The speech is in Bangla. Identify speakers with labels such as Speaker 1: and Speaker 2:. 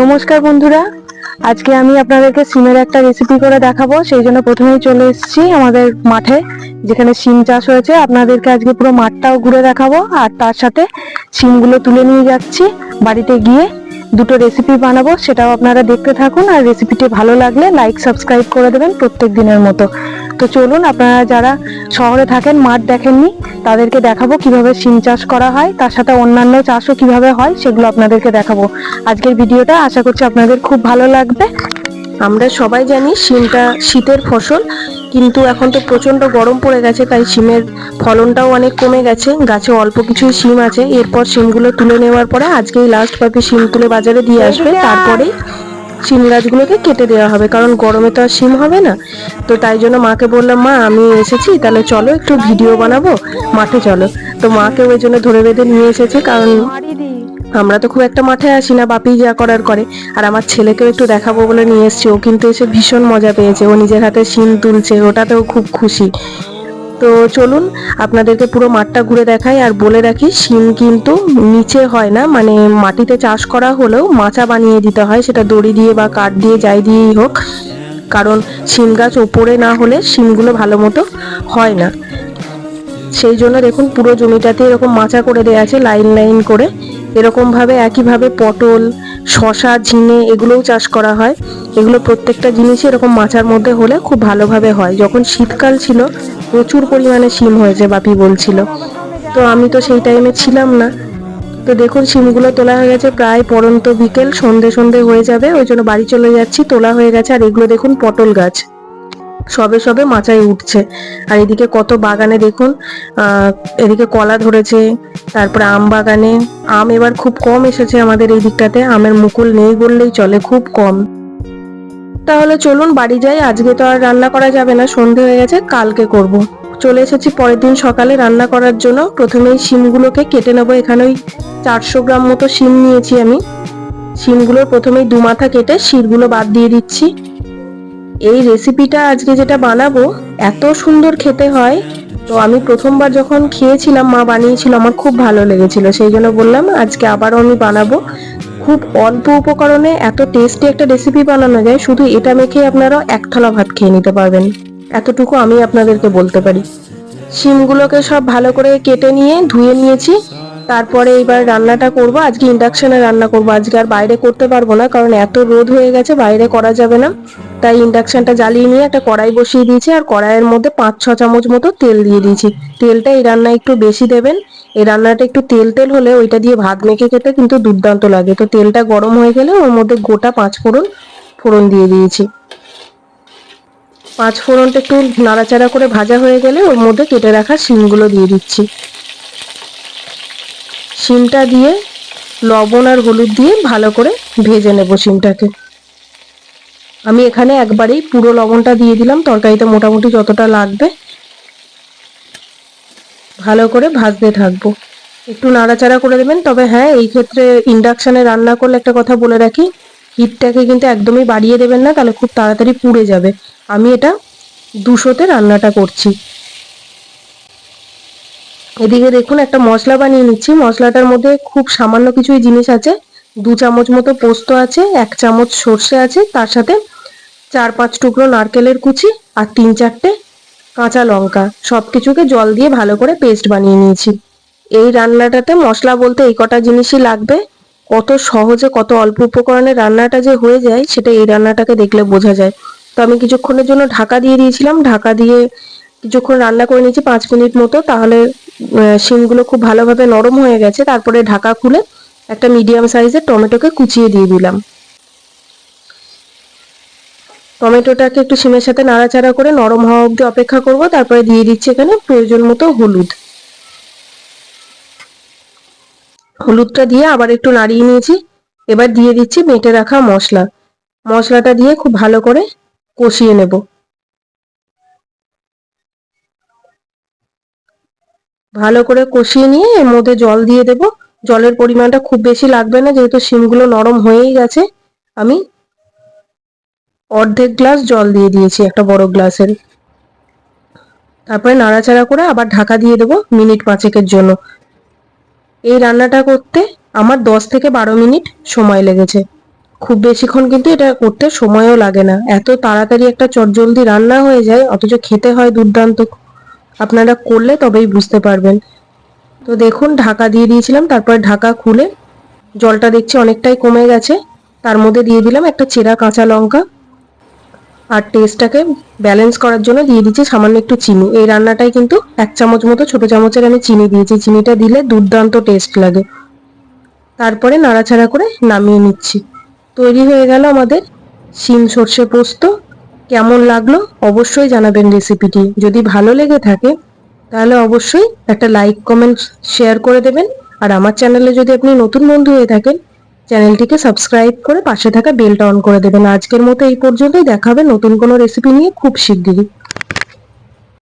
Speaker 1: নমস্কার বন্ধুরা। আজকে আমি আপনাদেরকে সিমের একটা রেসিপি করে দেখাবো। সেই জন্য প্রথমেই চলে এসেছি আমাদের মাঠে, যেখানে সিম চাষ হয়েছে। আপনাদেরকে আজকে পুরো মাঠটাও ঘুরে দেখাবো। আর তার সাথে সিমগুলো তুলে নিয়ে যাচ্ছি। বাড়িতে গিয়ে দুটো রেসিপি বানাবো, সেটাও আপনারা দেখতে থাকুন। আর রেসিপিটি ভালো লাগলে লাইক সাবস্ক্রাইব করে দেবেন প্রত্যেক দিনের মতো। তো চলুন আপনারা যারা শহরে থাকেন মাঠ দেখেননি তাদেরকে দেখাবো কীভাবে সিম চাষ করা হয় তার সাথে অন্যান্য চাষও কীভাবে হয় সেগুলো আপনাদেরকে দেখাবো। আজকের ভিডিওটা আশা করছি আপনাদের খুব ভালো লাগবে।
Speaker 2: আমরা সবাই জানি শিমটা শীতের ফসল কিন্তু এখন তো প্রচণ্ড গরম পড়ে গেছে তাই শিমের ফলনটাও অনেক কমে গেছে। গাছে অল্প কিছুই শিম আছে এরপর শিমগুলো তুলে নেওয়ার পরে আজকেই লাস্ট পাবে শিম তুলে বাজারে দিয়ে আসবে। তারপরেই শিম গাছগুলোকে কেটে দেওয়া হবে কারণ গরমে তো আর শিম হবে না। তো তাই জন্য মাকে বললাম মা আমি এসেছি তাহলে চলো একটু ভিডিও বানাবো মাঠে চলো। তো মাকে ওই জন্য ধরে বেঁধে নিয়ে এসেছে কারণ আমরা তো খুব একটা মাঠে আসি না বাপি যা করার করে। আর আমার ছেলেকেও একটু দেখাবো বলে নিয়ে এসছি ও কিন্তু এসে ভীষণ মজা পেয়েছে ও নিজের হাতে শিম তুলছে ওটাতেও খুব খুশি। তো চলুন, আপনাদেরকে পুরো মাঠটা ঘুরে দেখাই আর বলে রাখি, শিম কিন্তু নিচে হয় না মানে মাটিতে চাষ করা হলেও মাচা বানিয়ে দিতে হয়, সেটা দড়ি দিয়ে বা কাঠ দিয়ে, যাই দিয়েই হোক। কারণ শিম গাছ ওপরে না হলে শিমগুলো ভালো মতো হয় না। সেই জন্য দেখুন পুরো জমিটাতে এরকম মাচা করে দেওয়া আছে লাইন লাইন করে। এরকমভাবে একইভাবে পটল শশা ঝিঙে এগুলোও চাষ করা হয়। এগুলো প্রত্যেকটা জিনিসই এরকম মাচার মধ্যে হলে খুব ভালোভাবে হয়। যখন শীতকাল ছিল, প্রচুর পরিমাণে শিম হয়েছে, বাপি বলছিল। তো আমি তো সেই টাইমে ছিলাম না। তো দেখুন, শিমগুলো তোলা হয়ে গেছে প্রায় পরন্ত বিকেল, সন্ধে সন্ধে হয়ে যাবে, ওই জন্য বাড়ি চলে যাচ্ছি, তোলা হয়ে গেছে। আর এগুলো দেখুন পটল গাছ। সবে সবে মাচায় উঠছে। আর এদিকে কত বাগানে দেখুন এদিকে কলা ধরেছে, তারপরে আম বাগানে। আম এবার খুব কম এসেছে আমাদের এই দিকটাতে, আমের মুকুল নেই বললেই চলে, খুব কম। তাহলে চলুন বাড়ি যাই, আজকে তো আর রান্না করা যাবে না, সন্ধে হয়ে গেছে, কালকে করব। চলে এসেছি পরের দিন সকালে রান্না করার জন্য, প্রথমেই শিমগুলোকে কেটে নেব, এখানে ওই চারশো গ্রাম মতো শিম নিয়েছি আমি। শিমগুলোর প্রথমেই দু মাথা কেটে শিরগুলো বাদ দিয়ে দিচ্ছি। এই রেসিপিটা আজকে যেটা বানাবো, এত সুন্দর খেতে হয়। তো আমি প্রথমবার যখন খেয়েছিলাম, মা বানিয়েছিল, আমার খুব ভালো লেগেছিল। সেই জন্য বললাম, আজকে আবারও আমি বানাবো। খুব অল্প উপকরণে এত টেস্টি একটা রেসিপি বানানো যায়, শুধু এটা মেখে আপনারা এক থালা ভাত খেয়ে নিতে পারবেন। এতটুকু আমি আপনাদেরকে বলতে পারি। শিমগুলোকে সব ভালো করে কেটে নিয়ে ধুয়ে নিয়েছি। তারপরে এবার রান্নাটা করব। আজকে ইন্ডাকশনে রান্না করব। আজকে আর বাইরে করতে পারব না, কারণ এত রোদ হয়ে গেছে, বাইরে করা যাবে না। তাই ইন্ডাকশনটা জ্বালিয়ে নিয়ে একটা কড়াই বসিয়ে দিয়েছি, আর কড়াইয়ের মধ্যে পাঁচ ছ চামচ মতো তেল দিয়ে দিয়েছি। তেলটা এই রান্নায় একটু বেশি দেবেন। এই রান্নাটা একটু তেল তেল হলে ওইটা দিয়ে ভাত মেখে খেতে কিন্তু দুর্দান্ত লাগে। তো তেলটা গরম হয়ে গেলে ওর মধ্যে গোটা পাঁচ ফোড়ন ফোড়ন দিয়ে দিয়েছি। পাঁচ ফোড়নটা একটু নাড়াচাড়া করে ভাজা হয়ে গেলে ওর মধ্যে কেটে রাখা শিমগুলো দিয়ে দিচ্ছি। শিমটা দিয়ে, লবণ আর হলুদ দিয়ে ভালো করে ভেজে নেব শিমটাকে। আমি এখানে একবারেই পুরো লবণটা দিয়ে দিলাম, তরকারিতে মোটামুটি যতটা লাগবে, ভালো করে ভাজতে থাকব। একটু নাড়াচাড়া করে দেবেন, তবে হ্যাঁ এই ক্ষেত্রে ইন্ডাকশানে রান্না করলে একটা কথা বলে রাখি হিটটাকে কিন্তু একদমই বাড়িয়ে দেবেন না, তাহলে খুব তাড়াতাড়ি পুড়ে যাবে। আমি এটা দুশোতে রান্নাটা করছি। এদিকে দেখুন, একটা মশলা বানিয়ে নিচ্ছি। মশলাটার মধ্যে খুব সামান্য কিছুই জিনিস আছে। দু চামচ মতো পোস্ত আছে, এক চামচ সর্ষে আছে, তার সাথে চার পাঁচ টুকরো নারকেলের কুচি আর তিন চারটে কাঁচা লঙ্কা। সব কিছুকে জল দিয়ে ভালো করে পেস্ট বানিয়ে নিয়েছি। এই রান্নাটাতে মশলা বলতে এই কটা জিনিসই লাগবে। কত সহজে, কত অল্প উপকরণে রান্নাটা যে হয়ে যায়, সেটা এই রান্নাটাকে দেখলে বোঝা যায়। তো আমি কিছুক্ষণের জন্য ঢাকা দিয়ে দিয়েছিলাম। ঢাকা দিয়ে কিছুক্ষণ রান্না করে নিয়েছি পাঁচ মিনিট মতো, তাহলে শিমগুলো খুব ভালোভাবে নরম হয়ে গেছে, তারপরে ঢাকা খুলে একটা মিডিয়াম সাইজের টমেটোকে কুচিয়ে দিয়ে দিলাম। টমেটোটাকে একটু শিমের সাথে নাড়াচাড়া করে নরম হওয়া অবধি অপেক্ষা করব, তারপরে দিয়ে দিচ্ছি এখানে প্রয়োজন মতো হলুদ। হলুদটা দিয়ে আবার একটু নাড়িয়ে নিয়েছি, এবার দিয়ে দিচ্ছি মেটে রাখা মশলা। মশলাটা দিয়ে খুব ভালো করে কষিয়ে নেব। ভালো করে কষিয়ে নিয়ে এর মধ্যে জল দিয়ে দেব। জলের পরিমাণটা খুব বেশি লাগবে না, যেহেতু শিমগুলো নরম হয়েই গেছে। আমি অর্ধেক গ্লাস জল দিয়ে দিয়েছি একটা বড় গ্লাসের। তারপরে নাড়াচাড়া করে আবার ঢাকা দিয়ে দেবো মিনিট পাঁচেকের জন্য। এই রান্নাটা করতে আমার দশ থেকে বারো মিনিট সময় লেগেছে। খুব বেশিক্ষণ কিন্তু এটা করতে সময়ও লাগে না। এত তাড়াতাড়ি একটা চটজলদি রান্না হয়ে যায়, অথচ খেতে হয় দুর্দান্ত। আপনারা করলে তবেই বুঝতে পারবেন। তো দেখুন, ঢাকা দিয়ে দিয়েছিলাম, তারপর ঢাকা খুলে জলটা দেখছি অনেকটাই কমে গেছে। তার মধ্যে দিয়ে দিলাম একটা চেরা কাঁচা লঙ্কা আর টেস্টটাকে ব্যালেন্স করার জন্য দিয়ে দিচ্ছি সামান্য একটু চিনি। এই রান্নাটাই কিন্তু এক চামচ মতো ছোট চামচের আমি চিনি দিয়েছি। চিনিটা দিলে দুর্দান্ত টেস্ট লাগে। তারপরে নাড়াচাড়া করে নামিয়ে নিচ্ছি। তৈরি হয়ে গেল আমাদের শিম সর্ষে পোস্ত। কেমন লাগল অবশ্যই জানাবেন রেসিপিটি যদি ভালো লেগে থাকে, তাহলে অবশ্যই একটা লাইক কমেন্ট শেয়ার করে দেবেন। আর আমার চ্যানেলে যদি আপনি নতুন বন্ধু হয়ে থাকেন চ্যানেলটিকে সাবস্ক্রাইব করে পাশে থাকা বেলটা অন করে দেবেন। আজকের মতো এই পর্যন্তই। দেখাবে নতুন কোনো রেসিপি নিয়ে খুব শিগগিরই।